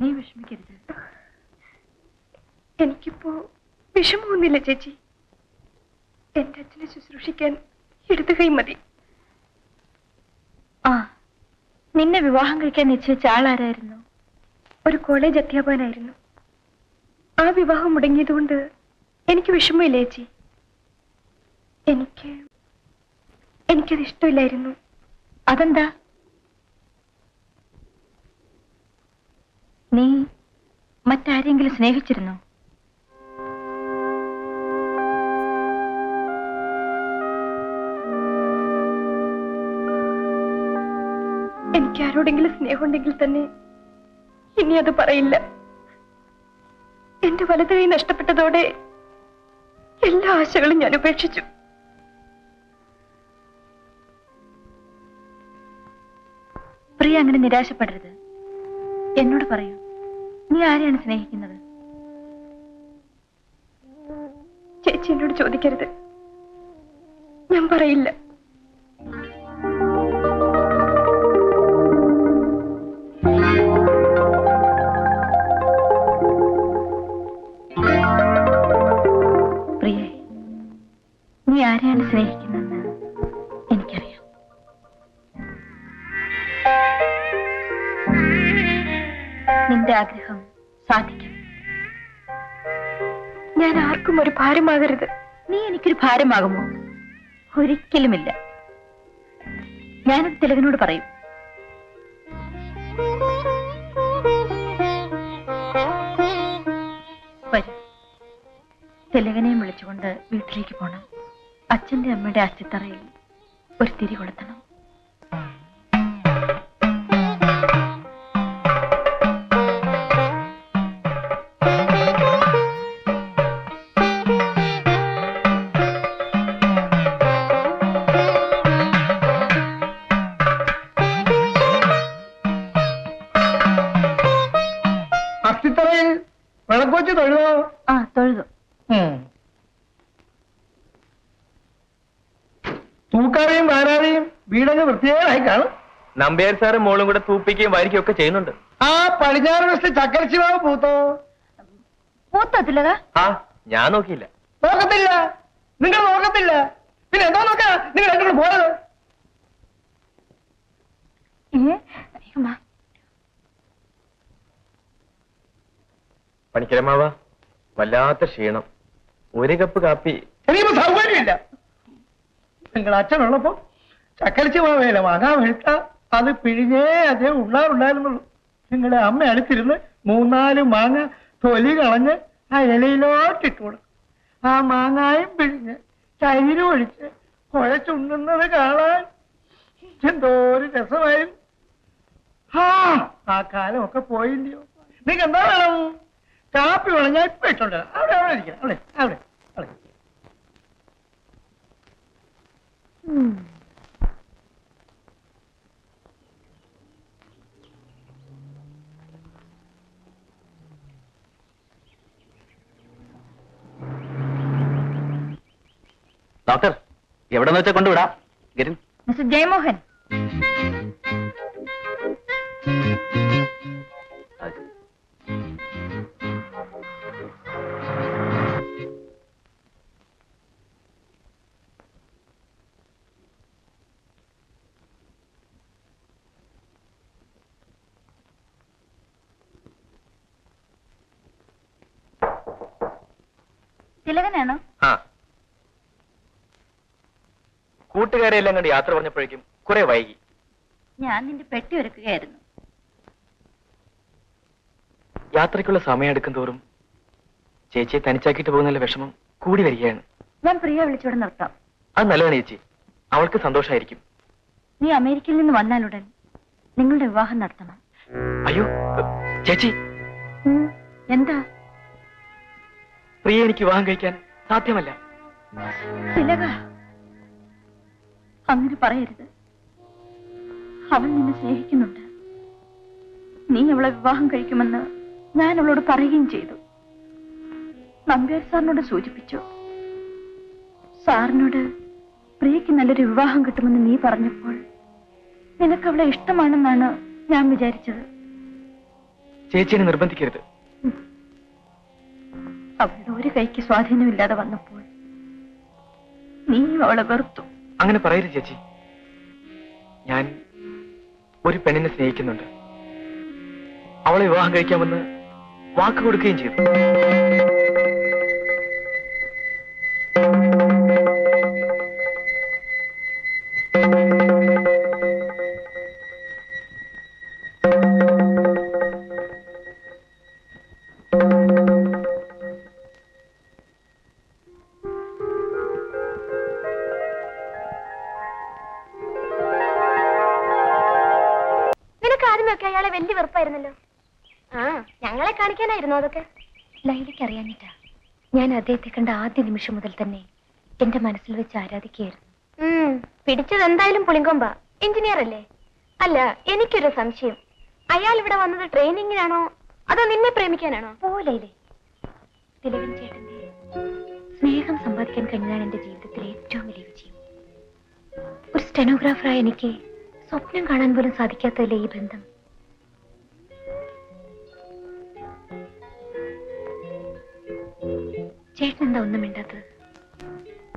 നീ വിഷമിക്കരുത്. എനിക്കിപ്പോ വിഷമമൊന്നുമില്ല ചേച്ചി. എന്റെ അച്ഛനെ ശുശ്രൂഷിക്കാൻ ഇടത് കൈ മതി. ആ നിന്നെ വിവാഹം കഴിക്കാൻ നിശ്ചയിച്ച ആളാരായിരുന്നു? ഒരു കോളേജ് അധ്യാപകനായിരുന്നു. ആ വിവാഹം മുടങ്ങിയതുകൊണ്ട് എനിക്ക് വിഷമമില്ല ചേച്ചി. എനിക്ക് എനിക്കത് ഇഷ്ടമില്ലായിരുന്നു. അതെന്താ? നീ മറ്റാരെങ്കിലും സ്നേഹിച്ചിരുന്നു? എനിക്ക് ആരോടെങ്കിലും സ്നേഹമുണ്ടെങ്കിൽ തന്നെ ഇനി അത് പറയില്ല. എന്റെ വലത് കൈ നഷ്ടപ്പെട്ടതോടെ എല്ലാ ആശകളും ഞാൻ ഉപേക്ഷിച്ചു. പ്രിയ അങ്ങനെ നിരാശപ്പെടരുത്. എന്നോട് പറയൂ. നീ ആരെയാണ് സ്നേഹിക്കുന്നത്? ചേച്ചി എന്നോട് ചോദിക്കരുത്. ഞാൻ പറയില്ല. പ്രിയ നീ ആരെയാണ് സ്നേഹിക്കുന്നതെന്ന് എനിക്കറിയാം. നിന്റെ ആഗ്രഹം ഞാൻ ആർക്കും ഒരു ഭാരമാകരുത്. നീ എനിക്കൊരു ഭാരമാകുമോ? ഒരിക്കലുമില്ല. ഞാനത് തിലകനോട് പറയും. തിലകനെയും വിളിച്ചുകൊണ്ട് വീട്ടിലേക്ക് പോണം. അച്ഛന്റെ അമ്മയുടെ അസ്ഥിത്തറയിൽ ഒരു തിരി കൊളുത്തണം. നമ്പ്യാർ സാറും മോളും കൂടെ തൂപ്പിക്കുകയും വാരിക്കുകയും ഒക്കെ ചെയ്യുന്നുണ്ട്. ആ പടിഞ്ഞാറ് വെസ്റ്റ് ചക്കരശിവാവ് പൂത്തോ? പൂത്തത്തില്ല ആ ഞാൻ നോക്കിയില്ല. നോക്കത്തില്ല. നിങ്ങൾ നോക്കത്തില്ല. പിന്നെ എന്തോ നോക്ക? നിങ്ങൾ എങ്ങോട്ട് പോയത്. പണിക്കരമാവ വല്ലാത്ത ക്ഷീണം. ഒരു കപ്പ് കാപ്പി. എനിക്കിപ്പോ സൗകര്യമില്ല. നിങ്ങൾ അച്ഛനുള്ളപ്പോ ചക്കരശിവാവേല വാങ്ങാൻ വെളുത്ത അത് പിഴിഞ്ഞേ അതേ ഉള്ളാറുണ്ടായിരുന്നുള്ളൂ. നിങ്ങളുടെ അമ്മ അടുത്തിരുന്ന് മൂന്നാൽ മാങ്ങ തൊലി കളഞ്ഞ് ആ ഇലയിലോട്ടിട്ട് കൊടുക്കും ആ മാങ്ങായും പിഴിഞ്ഞ് തൈര് ഒഴിച്ച് കുഴച്ചുണ്ണുന്നത് കാണാൻ എന്തോ ഒരു രസമായിരുന്നു. ആ ആ കാലമൊക്കെ പോയില്ലയോ. നിങ്ങൾക്ക് എന്താ വേണം? കാപ്പി വേണം ഞാൻ ഇപ്പൊ ഇട്ടുണ്ട് അവിടെ അവിടെ ഇരിക്കണം അവിടെ അവിടെ അവിടെ. ഡോക്ടർ എവിടെ വെച്ചാൽ കൊണ്ടുവിടാം? ഗരിൻ. മിസ്റ്റർ ജയമോഹൻ. തിലകനാണോ ആ കൂട്ടുകാരെ എല്ലാം കണ്ട് യാത്ര പറഞ്ഞപ്പോഴേക്കും കുറെ വൈകി. ഞാൻ നിന്റെ പെട്ടി ഒരുക്കുകയായിരുന്നു. യാത്രയ്ക്കുള്ള സമയം എടുക്കും തോറും ചേച്ചിയെ തനിച്ചാക്കിയിട്ട് പോകുന്നതിലെ വിഷമം കൂടി വരികയാണ്. ഞാൻ പ്രിയ വിളിച്ചോടെ നിർത്താം. അത് നല്ലതാണ് ചേച്ചി. അവൾക്ക് സന്തോഷമായിരിക്കും നീ അമേരിക്കയിൽ നിന്ന് വന്നാലുടൻ നിങ്ങളുടെ വിവാഹം നടത്തണം. അയ്യോ ചേച്ചി. എന്താ? പ്രിയ എനിക്ക് വിവാഹം കഴിക്കാൻ സാധ്യമല്ല. തിലക. അങ്ങനെ പറയരുത്. അവൾ നിന്നെ സ്നേഹിക്കുന്നുണ്ട്. നീ അവളെ വിവാഹം കഴിക്കുമെന്ന് ഞാൻ അവളോട് പറയുകയും ചെയ്തു. നമ്പ്യാർ സാറിനോട് സൂചിപ്പിച്ചു. സാറിനോട് പ്രിയയ്ക്ക് നല്ലൊരു വിവാഹം കിട്ടുമെന്ന് നീ പറഞ്ഞപ്പോൾ നിനക്ക് അവളെ ഇഷ്ടമാണെന്നാണ് ഞാൻ വിചാരിച്ചത്. ചേച്ചിയെ നിർബന്ധിക്കരുത്. അവളുടെ ഒരു കൈക്ക് സ്വാധീനമില്ലാതെ വന്നപ്പോൾ നീ അവളെ വെറുത്തു. അങ്ങനെ പറയരുത് ചേച്ചി. ഞാൻ ഒരു പെണ്ണിനെ സ്നേഹിക്കുന്നുണ്ട്. അവളെ വിവാഹം കഴിക്കാമെന്ന് വാക്ക് കൊടുക്കുകയും ചെയ്തു. ആദ്യമൊക്കെ അയാളെ വലിയ വെറുപ്പായിരുന്നല്ലോ. ആ ഞങ്ങളെ കാണിക്കാനായിരുന്നു അതൊക്കെ? ലൈലയ്ക്ക് അറിയാഞ്ഞിട്ടാ ഞാൻ അദ്ദേഹത്തെ കണ്ട ആദ്യ നിമിഷം മുതൽ തന്നെ എന്റെ മനസ്സിൽ വെച്ച് ആരാധിക്കുകയായിരുന്നു. പിടിച്ചത് എന്തായാലും പുളിങ്കൊമ്പ എഞ്ചിനീയർ അല്ലേ? അല്ല എനിക്കൊരു സംശയം. അയാൾ ഇവിടെ വന്നത് ട്രെയിനിങ്ങിനാണോ? അതോ നിന്നെ പ്രേമിക്കാനാണോ? പോലെ തിലകൻ ചേട്ടന്റെ സ്നേഹം സമ്പാദിക്കാൻ കഴിഞ്ഞാണ് എന്റെ ജീവിതത്തിലെ ഏറ്റവും വലിയ വിജയം. ഒരു സ്റ്റെനോഗ്രാഫറായ എനിക്ക് സ്വപ്നം കാണാൻ പോലും സാധിക്കാത്തതല്ലേ ഈ ബന്ധം? ചേട്ടൻ എന്താ ഒന്നും മിണ്ടാത്തത്?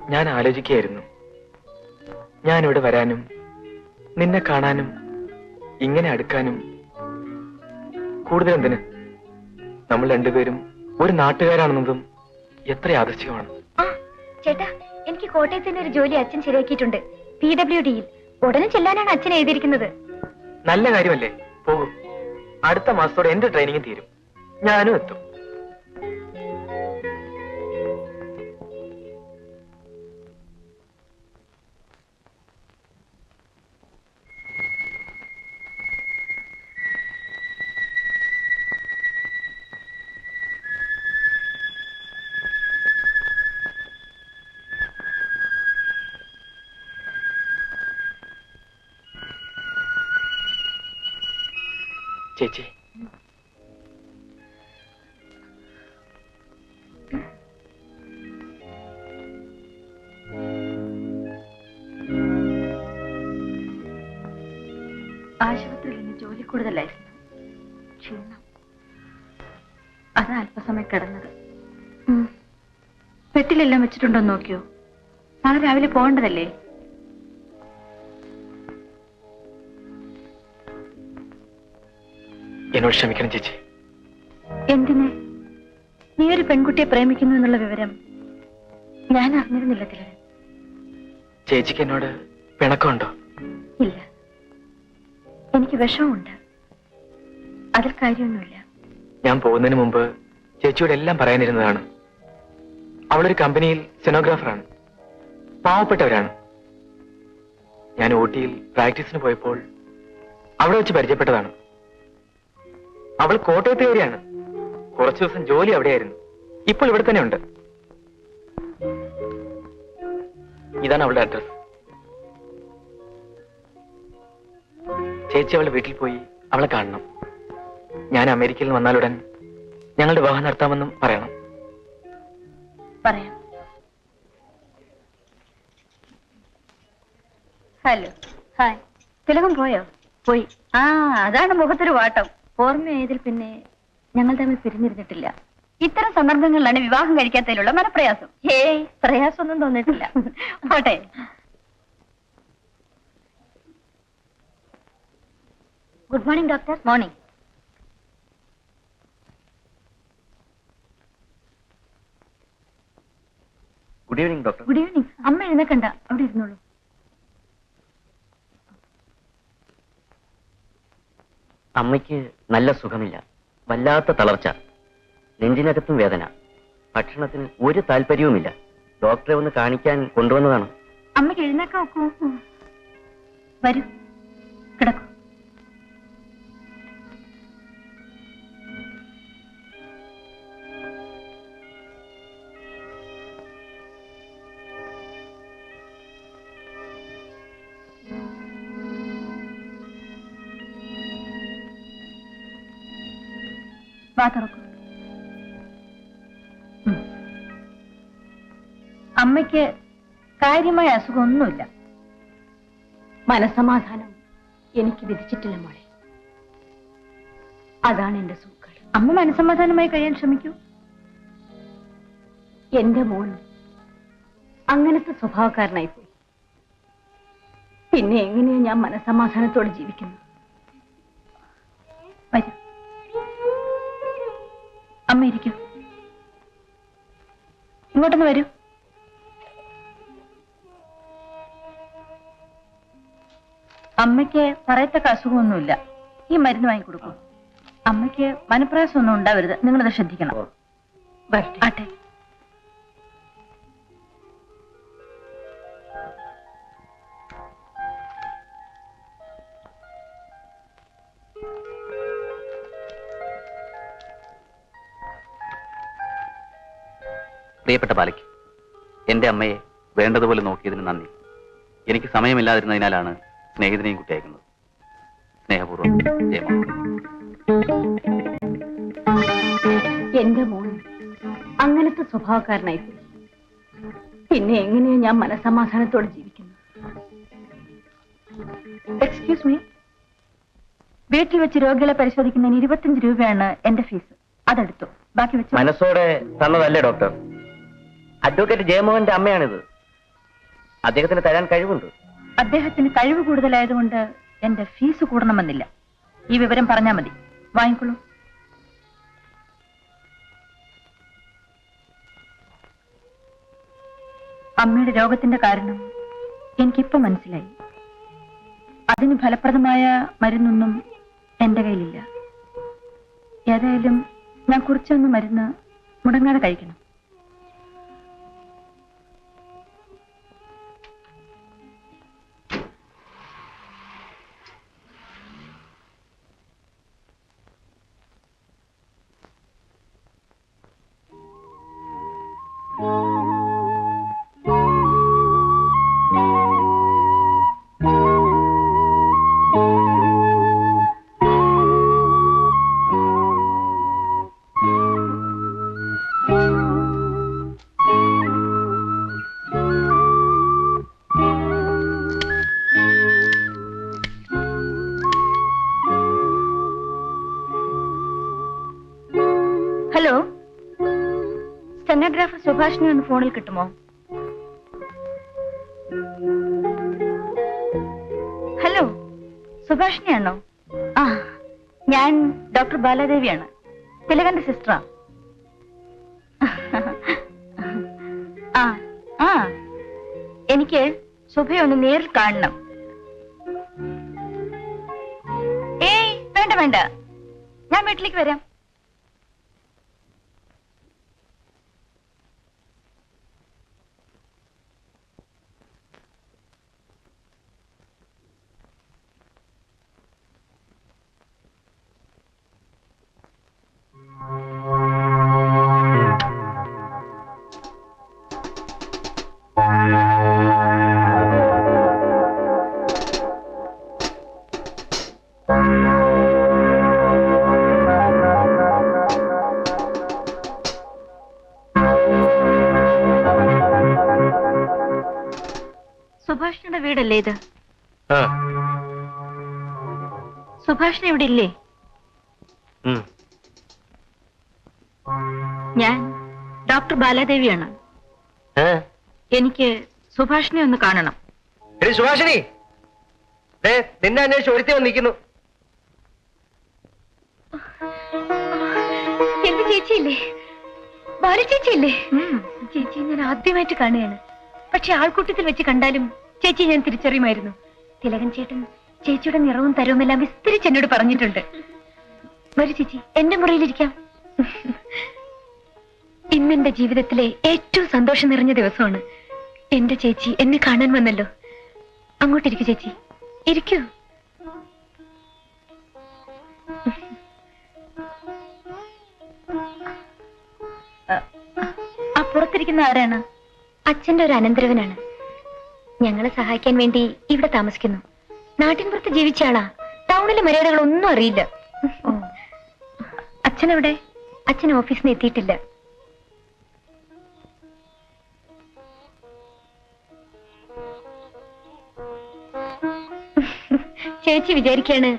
ഞാൻ ആലോചിക്കുകയായിരുന്നു. ഞാൻ ഇവിടെ വരാനും നിന്നെ കാണാനും ഇങ്ങനെ അടുക്കാനും. കൂടുതൽ എന്തിന് നമ്മൾ രണ്ടുപേരും ഒരു നാട്ടുകാരാണെന്നതും എത്ര യാദൃശ്യമാണ് ചേട്ടാ എനിക്ക് കോട്ടയത്ത് തന്നെ ഒരു ജോലി അച്ഛൻ ശരിയാക്കിയിട്ടുണ്ട്. പി ഡബ്ല്യു ഡിയിൽ. ഉടനെ ചെല്ലാനാണ് അച്ഛൻ എഴുതിയിരിക്കുന്നത്. നല്ല കാര്യമല്ലേ? പോകും. അടുത്ത മാസത്തോടെ എന്റെ ട്രെയിനിങ് തീരും. ഞാനും എത്തും. ചേച്ചി. ആശുപത്രിയിൽ ഇന്ന് ജോലി കൂടുതലായിരുന്നു. ക്ഷീണം. അതാ അല്പസമയം കിടന്നത്. പെട്ടിലെല്ലാം വെച്ചിട്ടുണ്ടോ നോക്കിയോ? നാളെ രാവിലെ പോകേണ്ടതല്ലേ? എന്നോട് ക്ഷമിക്കണം ചേച്ചി. എന്തിന്? നീ ഒരു പെൺകുട്ടിയെ പ്രേമിക്കുന്നു എന്നുള്ള വിവരം ഞാൻ അറിഞ്ഞിരുന്നില്ല തിലകൻ. ചേച്ചിക്ക് എന്നോട് പിണക്കമുണ്ടോ? ഇല്ല. എനിക്ക് വിഷമമുണ്ട്. അതിൽ കാര്യമൊന്നുമില്ല. ഞാൻ പോകുന്നതിന് മുമ്പ് ചേച്ചിയോട് എല്ലാം പറയാനിരുന്നതാണ്. അവളൊരു കമ്പനിയിൽ സെനോഗ്രാഫറാണ്. പാവപ്പെട്ടവരാണ്. ഞാൻ ഊട്ടിയിൽ പ്രാക്ടീസിന് പോയപ്പോൾ അവിടെ വെച്ച് പരിചയപ്പെട്ടതാണ്. അവൾ കോട്ടയത്തുകാരിയാണ് കുറച്ചു ദിവസം ജോലി അവിടെയായിരുന്നു. ഇപ്പോൾ ഇവിടെ തന്നെ ഉണ്ട്. ഇതാണ് അവളുടെ അഡ്രസ് ചേച്ചി അവളുടെ വീട്ടിൽ പോയി അവളെ കാണണം. ഞാൻ അമേരിക്കയിൽ വന്നാലുടൻ ഞങ്ങളുടെ വിവാഹം നടത്താമെന്നും പറയണം. പറയാം. ഹലോ. ഹായ്. തിലകം പോയോ? പോയി. ആ അതാണ് മുഖത്തൊരു വാട്ടം. ഓർമ്മയായതിൽ പിന്നെ ഞങ്ങൾ തമ്മിൽ പിരിഞ്ഞിരുന്നിട്ടില്ല. ഇത്തരം സന്ദർഭങ്ങളിലാണ് വിവാഹം കഴിക്കാത്തതിലുള്ള മനപ്രയാസം. ഏയ് പ്രയാസമൊന്നും തോന്നിയിട്ടില്ല. പോട്ടെ. Good morning doctor morning good evening doctor good evening അമ്മ എഴുന്നേക്കണ്ട. അവിടെ ഇരുന്നോളൂ. അമ്മയ്ക്ക് നല്ല സുഖമില്ല. വല്ലാത്ത തളർച്ച. നെഞ്ചിനകത്തും വേദന. ഭക്ഷണത്തിന് ഒരു താല്പര്യവുമില്ല. ഡോക്ടറെ ഒന്ന് കാണിക്കാൻ കൊണ്ടുവന്നതാണ്. അമ്മയ്ക്ക് എഴുന്നേക്കാൻ നോക്കൂ വരൂ. വാ തുറക്കൂ. ഉം. അമ്മയ്ക്ക് കാര്യമായ അസുഖമൊന്നുമില്ല. മനസമാധാനം എനിക്ക് വിധിച്ചിട്ടില്ല മോളെ. അതാണ് എന്റെ സുഖ അമ്മ മനസമാധാനമായി കഴിയാൻ ശ്രമിക്കൂ. എന്റെ മോൾ അങ്ങനത്തെ സ്വഭാവക്കാരനായി പോയി പിന്നെ എങ്ങനെയാ ഞാൻ മനസമാധാനത്തോടെ ജീവിക്കുന്നു വരൂ. അമ്മ ഇരിക്കൂ ഇങ്ങോട്ടൊന്ന് വരൂ. അമ്മയ്ക്ക് പറയത്തക്ക അസുഖമൊന്നുമില്ല. ഈ മരുന്ന് വാങ്ങിക്കൊടുക്കും. അമ്മയ്ക്ക് മനപ്രയാസമൊന്നും ഉണ്ടാവരുത്. നിങ്ങളത് ശ്രദ്ധിക്കണം. ആട്ടെ. പ്രിയപ്പെട്ട ബാലയ്ക്ക് എന്റെ അമ്മയെ വേണ്ടതുപോലെ നോക്കിയതിന് നന്ദി. എനിക്ക് സമയമില്ലാതിരുന്നതിനാലാണ് സ്നേഹിതനെയും കുട്ടി അയക്കുന്നത്. സ്നേഹപൂർവം എന്റെ മോൻ അങ്ങനത്തെ സ്വഭാവക്കാരനായി പിന്നെ എങ്ങനെയാ ഞാൻ മനസമാധാനത്തോടെ ജീവിക്കുന്നു എക്സ്ക്യൂസ് മീ വീട്ടിൽ വെച്ച് രോഗികളെ പരിശോധിക്കുന്നതിന് ഇരുപത്തിയഞ്ച് രൂപയാണ് എന്റെ ഫീസ്. അതെടുത്തു. ബാക്കി വെച്ച്. മനസ്സോടെ തന്നതല്ലേ ഡോക്ടർ? അഡ്വക്കേറ്റ് ജയമോഹന്റെ അമ്മയാണിത്. അദ്ദേഹത്തിന് തരാൻ കഴിവുണ്ട്. അദ്ദേഹത്തിന് കഴിവ് കൂടുതലായതുകൊണ്ട് എന്റെ ഫീസ് കൂടണമെന്നില്ല. ഈ വിവരം പറഞ്ഞാ മതി. വാങ്ങിക്കോളൂ. അമ്മയുടെ രോഗത്തിന്റെ കാരണം എനിക്കിപ്പോ മനസ്സിലായി. അതിന് ഫലപ്രദമായ മരുന്നൊന്നും എന്റെ കയ്യിലില്ല. ഏതായാലും ഞാൻ കുറിച്ചൊന്ന് മരുന്ന് മുടങ്ങാതെ കഴിക്കണം. സുഭാഷിനെ ഒന്ന് ഫോണിൽ കിട്ടുമോ? ഹലോ സുഭാഷിനെയാണോ ആ ഞാൻ ഡോക്ടർ ബാലാദേവിയാണ്. തിലകന്റെ സിസ്റ്ററാ. ആ ആ എനിക്ക് സുഭയെ ഒന്ന് നേരിൽ കാണണം. ഏയ് വേണ്ട വേണ്ട. ഞാൻ വീട്ടിലേക്ക് വരാം. ഇത് സുഭാഷിന് ഇവിടെ ഇല്ലേ? ഞാൻ ഡോക്ടർ ബാലാദേവിയാണ്. എനിക്ക് സുഭാഷിനെ ഒന്ന് കാണണം. സുഭാഷിനി നിന്നെ അന്വേഷിച്ച് ഒരുത്തി വന്നിരിക്കുന്നു എന്റെ ചേച്ചിയില്ലേ? ബാല ചേച്ചിയില്ലേ? ചേച്ചി ഞാൻ ആദ്യമായിട്ട് കാണുകയാണ്. പക്ഷെ ആൾക്കൂട്ടത്തിൽ വെച്ച് കണ്ടാലും ചേച്ചി ഞാൻ തിരിച്ചറിയുമായിരുന്നു. തിലകൻ ചേട്ടൻ ചേച്ചിയുടെ നിറവും തരവും എല്ലാം വിസ്തരിച്ച് എന്നോട് പറഞ്ഞിട്ടുണ്ട്. വരൂ ചേച്ചി എന്റെ മുറിയിലിരിക്കാം. ഇന്നെന്റെ ജീവിതത്തിലെ ഏറ്റവും സന്തോഷം നിറഞ്ഞ ദിവസമാണ്. എന്റെ ചേച്ചി എന്നെ കാണാൻ വന്നല്ലോ. അങ്ങോട്ടിരിക്കൂ ചേച്ചി. ഇരിക്കൂ. ആ പുറത്തിരിക്കുന്ന ആരാണ്? അച്ഛന്റെ ഒരു അനന്തരവനാണ്. ഞങ്ങളെ സഹായിക്കാൻ വേണ്ടി ഇവിടെ താമസിക്കുന്നു. നാട്ടിൻപുറത്ത് ജീവിച്ച ടൗണിലെ മര്യാദകൾ ഒന്നും അറിയില്ല. അച്ഛൻ എവിടെ അച്ഛൻ ഓഫീസിൽ നിന്ന് എത്തിയിട്ടില്ല. ചേച്ചി വിചാരിക്കാണ്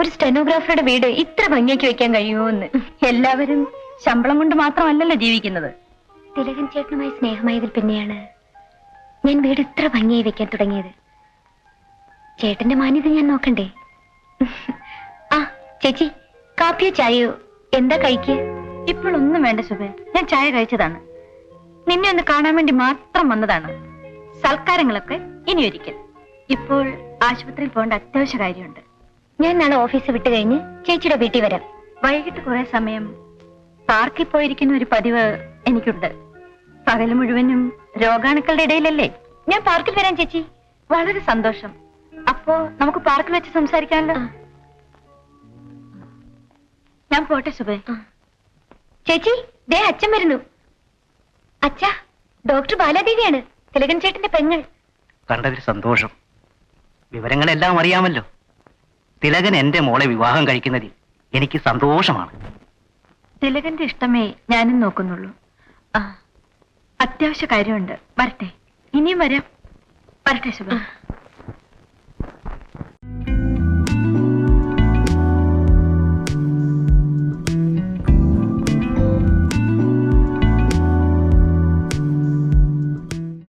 ഒരു സ്റ്റെനോഗ്രാഫറുടെ വീട് ഇത്ര ഭംഗിയാക്കി വെക്കാൻ കഴിയുമോ എന്ന് എല്ലാവരും ശമ്പളം കൊണ്ട് മാത്രമല്ലല്ലോ ജീവിക്കുന്നത്. തിലകൻ ചേട്ടനുമായി സ്നേഹമായതിൽ പിന്നെയാണ്. ഞാൻ വീട് ഇത്ര ഭംഗിയായി വെക്കാൻ തുടങ്ങിയത്. ചേട്ടന്റെ മാന്യത ഞാൻ നോക്കണ്ടേ? ആ ചേച്ചി കാപ്പിയോ ചായയോ? എന്താ കഴിക്കുക ഇപ്പോൾ ഒന്നും വേണ്ട സുബേ ഞാൻ ചായ കഴിച്ചതാണ്. നിന്നെ ഒന്ന് കാണാൻ വേണ്ടി മാത്രം വന്നതാണ്. സൽക്കാരങ്ങളൊക്കെ ഇനി ഒരിക്കൽ. ഇപ്പോൾ ആശുപത്രിയിൽ പോകേണ്ട അത്യാവശ്യ കാര്യമുണ്ട്. ഞാൻ നാളെ ഓഫീസ് വിട്ട് കഴിഞ്ഞ് ചേച്ചിയുടെ വീട്ടിൽ വരാം. വൈകിട്ട് കുറെ സമയം പാർക്കിൽ പോയിരിക്കുന്ന ഒരു പതിവ് എനിക്കുണ്ട്. പകൽ മുഴുവനും രോഗാണുക്കളുടെ ഇടയിലല്ലേ? ഞാൻ പാർക്കിൽ വരാൻ ചേച്ചി. വളരെ സന്തോഷം. അപ്പോ നമുക്ക് പാർക്കിൽ വെച്ച് സംസാരിക്കാമല്ലോ. ഞാൻ പോട്ടെ സുബേ. ചേച്ചി ദേ അച്ഛൻ വരുന്നു. അച്ഛാ ഡോക്ടർ ബാലാദേവിയാണ് തിലകൻ ചേട്ടന്റെ പെങ്ങൾ. കണ്ടതിൽ സന്തോഷം. വിവരങ്ങളെല്ലാം അറിയാമല്ലോ. തിലകൻ എന്റെ മോളെ വിവാഹം കഴിക്കുന്നതിൽ എനിക്ക് സന്തോഷമാണ്. തിലകന്റെ ഇഷ്ടമേ ഞാനും നോക്കുന്നുള്ളൂ. ആ. അത്യാവശ്യ കാര്യമുണ്ട്. വരട്ടെ. ഇനിയും വരാം. വരട്ടെ ശുഭ.